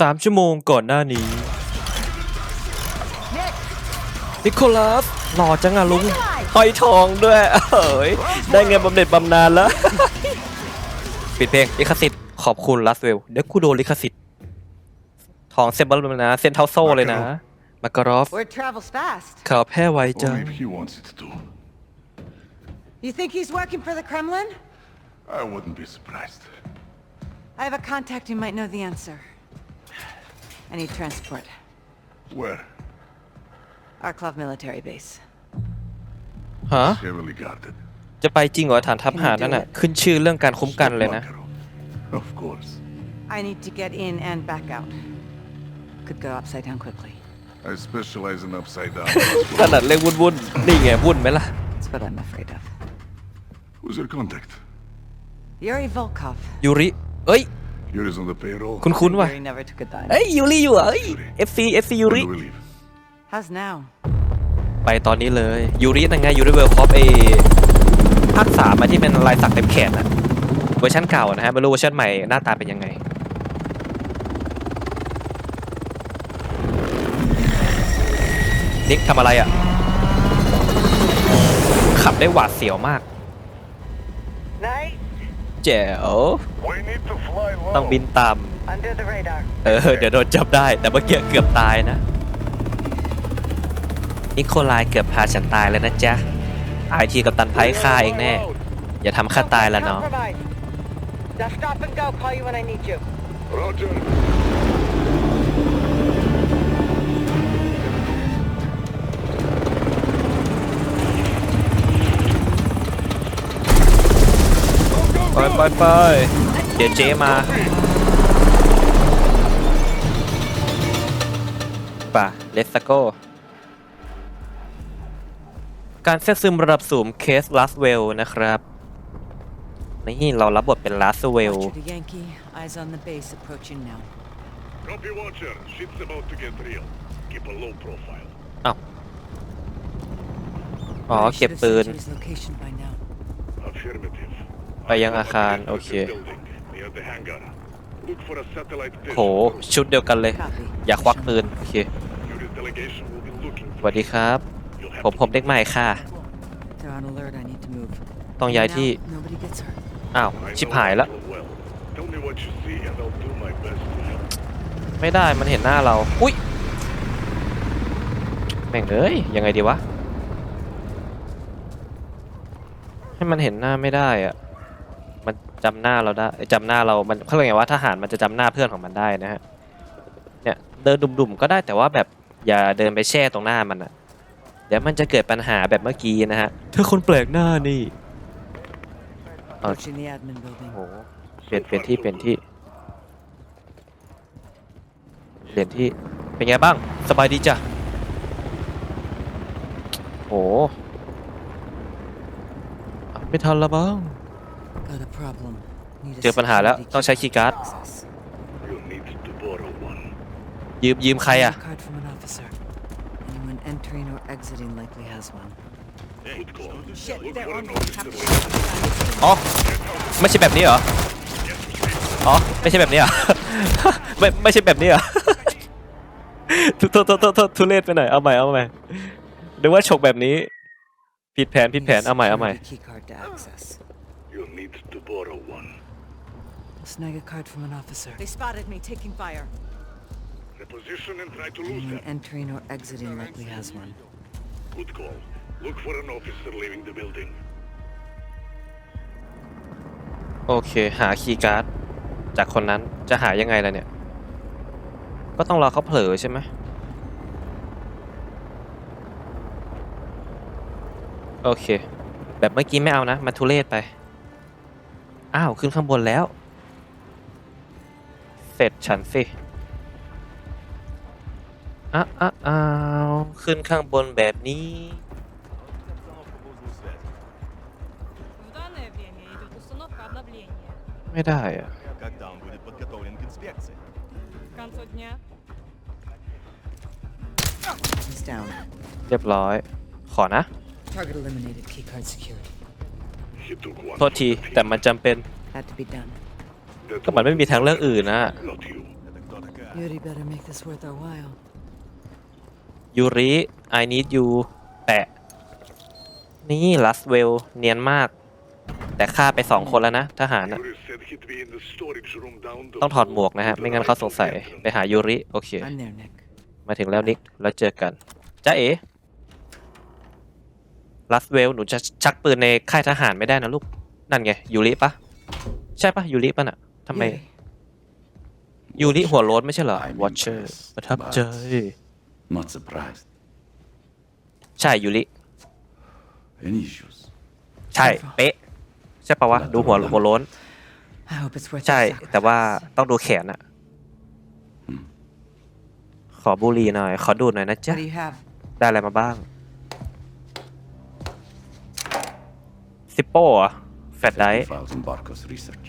สามชั่วโมงก่อนหน้านี้ นิโคลัสหล่อจังอะลุงห้อยทองด้วยเฮ้ยได้เงินบำเหน็จบำนาญแล้ว ปิดเพลงลิขสิทธิ์ขอบคุณลัสเวลเดี๋ยวกูโดนลิขสิทธิ์ทองเส้นบอลลูนนะ เส้นเท่าโซ่เลยนะมาการอฟ Word travels fast. ข่าวแพร่ไว Or จัง maybe he wants it to. You think he's working for the Kremlin? I wouldn't be surprised. I have a contact who might know the answer. I need transport. Where? Arklov military base. ฮะ Heavily guarded. จะไปจริงเหรอฐานทัพหารนั่นน่ะ ขึ้นชื่อเรื่องการคุ้มกันเลยนะ Makarov. Of course. I need to get in and back out. Could go upside down quickly. I specialize in upside down. ถนัดเรื่องวุ่นวุ่นๆนี่ไงวุ่นไหมล่ะ That's what I'm afraid of. Who's your contact? Yuri Volkov. ยูริ เอ้ย Yuri's on the payroll. คุณคุ้นๆว่ะ Yuri never took a dime. เอ้ยยูริอยู่เหรอเอ้ย FC FC ยูริ When do we leave? How's now? ไปตอนนี้เลยยูรินั่นไงยูริเวลคอปเอภาคสามอะที่เป็นลายสักเต็มแขนอะเวอร์ชันเก่านะฮะไม่รู้เวอร์ชันใหม่หน้าตาเป็นยังไง นิกทำอะไรอะขับได้หวาดเสียวมาก Nice. แจ๋ว We need to fly low. ต้องบินต่ Under the radar. ำเออ เดี๋ยวโดนจับได้ แต่เมื่อกี้เกือบตายนะ นิโคลายเกือบพาฉันตายแล้วนะจ๊ะไอทีกับตันไพฆ่าเองแน่ อย่าทำข้าตายละเนาะ ไปไปไปเดี๋ยวเจ๊มาป่ะเลสโกการแทรกซึมระดับสูงเคสลัสเวลนะครับ นี่เรารับบทเป็นลัสเวล Watcher to Yankee. Eyes on the base. Approaching now. Copy Watcher. Shit's about to get real. Keep a low profile. อ้าวอ๋อ I เก็บ should have ปืน sent you his location by now. Affirmative. ไปยังอาคาร โอเค Building near the hangar. Look for a satellite dish. โห ชุดเดียวกันเลย อย่าควักปืน โอเค Yuri's delegation will be looking ส for วัสดีครับ You'll have ผมผมเด็กใหม่ค่ะ They're on alert. I need to move. ต้องย้าย Now, ที่ Nobody gets hurt. อ้าว I ชิบ know หายละ Arnold well. Tell me what you see and I'll do my best to help. ไม่ได้มันเห็นหน้าเรา อุ้ย แม่งเอ้ย ยังไงดีวะ ให้มันเห็นหน้าไม่ได้อะ มันจำหน้าเราได้จำหน้าเรา มันเขาเรียกไงว่าทหารมันจะจำหน้าเพื่อนของมันได้นะฮะ เนี่ยเดินดุ่มๆก็ได้แต่ว่าแบบอย่าเดินไปแช่ตรงหน้ามันอะเดี๋ยวมันจะเกิดปัญหาแบบเมื่อกี้นะฮะ เธอคนแปลกหน้านี่ Approaching the admin building. โอ้โหเปลี่ยนเปลี่ยนที่เปลี่ยนที่ เปลี่ยนที่เป็นไงบ้าง สบายดีจ้ะโอ้ไม่ทันละบ้าง เจอปัญหาแล้ว security ต้องใช้คีย์การ์ด access. You'll need to borrow one. ยืมยืมใครอะ Need a card from an officer. Anyone entering or exiting likely has one. Good call. Shit, Look they're for on an me. officer. อ๋อ ไม่ใช่แบบนี้เหรอ อ๋อ ไม่ใช่แบบนี้เหรอ ไม่ไม่ใช่แบบนี้เหรอ ทุโทษโทษโทษโทษทุเรศไปหน่อย เอาใหม่เอาใหม่นึกว่าฉกแบบนี้ ผิดแผนผิดแผน เอาใหม่เอาใหม่ Key card to access. You'll need to borrow one. Snag a card from an officer. They spotted me taking fire. Reposition and try to lose Anyone them. entering or exiting likely has one. Good call. Look for an officer leaving the building. โอเค หาคีย์การ์ดจากคนนั้นจะหายังไงล่ะเนี่ย ก็ต้องรอเขาเผลอใช่ไหมโอเค แบบเมื่อกี้ไม่เอานะมันทุเรศไป อ้าว ขึ้นข้างบนแล้ว เสร็จฉันสิอ้าวอ้าวอ้าวขึ้นข้างบนแบบนี้ В данное время идет установка обновления. ไม่ได้อะ Когда он будет подготовлен к инспекции? К концу дня He's down. เรียบร้อย ขอนะ Target eliminated. Key card secured. โทษทีแต่มันจำเป็นก็มันไม่มีทางเลือกอื่นนะ Yuri Yuri, ยูริ I need you แปะ นี่ลัสเวล เนียนมาก แต่ฆ่าไปสองคนแล้วนะ ทหารนะต้องถอดหมวกนะฮะ ไม่งั้นเขาสงสัย ไปหายูริ โอเคมาถึงแล้วนิก แล้วเจอกันจ้าเอ๋ ลัสเวลหนูจะชักปืนในค่ายทหารไม่ได้นะลูก นั่นไงยูริปะใช่ปะยูริปะน่ะทำไม Yuri, ยูริหัวโล้นไม่ใช่เหรอ I'm วอชเชอร์ impressed, ประทับ but- ใจ Not surprised. ใช่ยูริ Any issues? ใช่ เป๊ะ ใช่ปะวะ ดูหัวหัวโล้น I hope it's worth ใช่ your แต่ว่า sacrifice. ต้องดูแขนอะขอบุหรี่หน่อย ขอดูดหน่อยนะจ๊ะ What do you have? ได้อะไรมาบ้าง ซิปโป้อะแฟลชได Files in Barkov's research.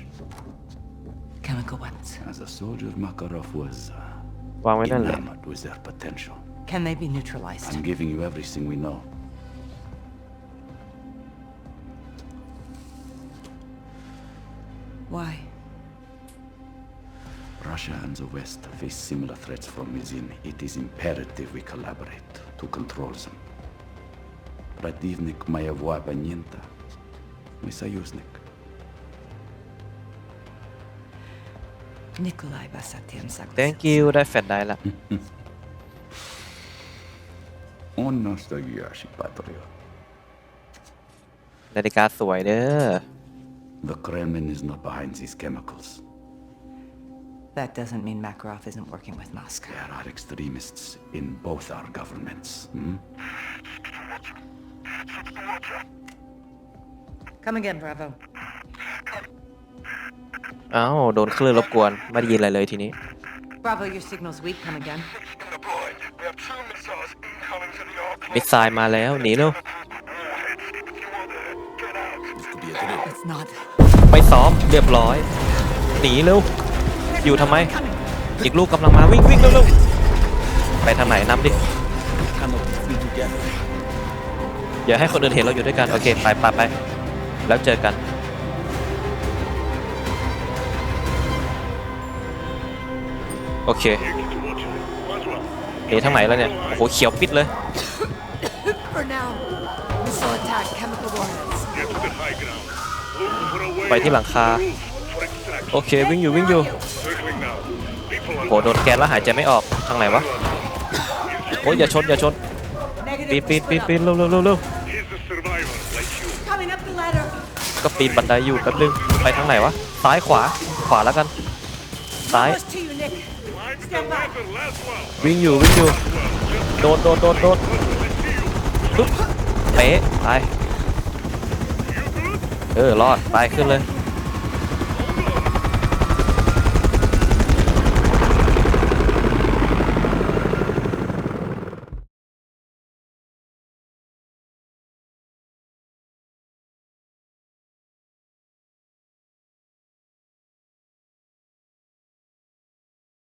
Chemical weapons. As a soldier, Makarov was uh, วางไว้นั่นแหละ enamored with their potential. Can they be neutralized? I'm giving you everything we know. Why? Russia and the West face similar threats from within. It is imperative we collaborate to control them. Противник моего оппонента – мой союзник. Nikolai Basatian согласился. thank you ได้แฟลชไดละ Он настоящий патриот. นาฬิกาสวยเด้อ The Kremlin is not behind these chemicals. That doesn't mean Makarov isn't working with Moscow. There are extremists in both our governments. hmm? Come again, Bravo. อ้าวโดนคลื่นรบกวนไม่ได้ยินอะไรเลยทีนี้ Bravo, your signal's weak. Come again. In the boy, we have two missiles incoming to the arc. มิสไซล์มาแล้วหนีเร็ว It's not. ไปซ้อมเรียบร้อยหนีเร็ว อยู่ทำไม อีกลูกกำลังมาวิ่งวิ่งเร็วๆไปทางไหนนำดิ อย่าให้คนอื่นเห็นเราอยู่ด้วยกัน โอเค ไปไปไป แล้วเจอกันโอเค Take it to watch it. Maslow, หนีทางไหนแล้วเนี่ย โอ้โห เขียวปิดเลย For now, missile attack, chemical warheads. get to the high ground. Look for a way ไปที่หลังคา on the roof for extraction. โอเค วิ่งอยู่วิ่งอยู่ Circling now. People โห โดนแก๊สแล้วหายใจไม่ออก ทางไหนวะ โอ้ยอย่าชน อย่าชน ปีนปีนปีนปีนเร็วเร็วเร็วเร็ว He's a survivor like you. Coming up the ladder. ก็ปีนบันไดอยู่แป๊บนึงไปทางไหนวะซ้ายขวาขวาแล้วกันซ้ายวิ่งอยู่วิ่งอยู่โดนโดนโดนโดนปุ๊บเป๊ะไปเออรอดไปขึ้นเลย